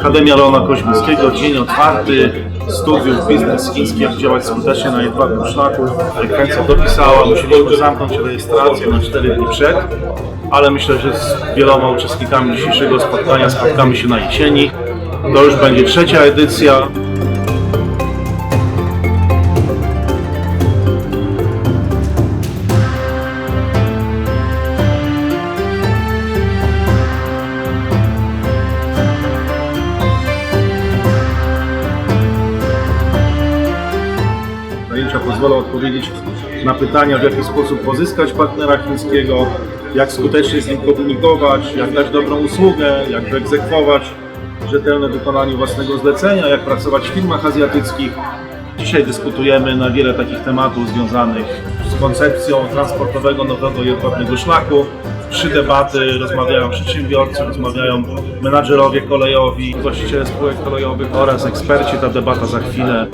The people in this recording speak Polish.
Akademia Leona Koźmińskiego, dzień otwarty, studiów biznes chiński, jak działać skutecznie na jedwabnym szlaku. Frekwencja dopisała, musieliśmy zamknąć rejestrację na 4 dni przed, ale myślę, że z wieloma uczestnikami dzisiejszego spotkania spotkamy się na jesieni. To już będzie trzecia edycja. Pozwolą odpowiedzieć na pytania, w jaki sposób pozyskać partnera chińskiego, jak skutecznie z nim komunikować, jak dać dobrą usługę, jak wyegzekwować rzetelne wykonanie własnego zlecenia, jak pracować w firmach azjatyckich. Dzisiaj dyskutujemy na wiele takich tematów związanych z koncepcją transportowego nowego jedwabnego szlaku. Trzy debaty, rozmawiają przedsiębiorcy, rozmawiają menadżerowie kolejowi, właściciele spółek kolejowych oraz eksperci. Ta debata za chwilę.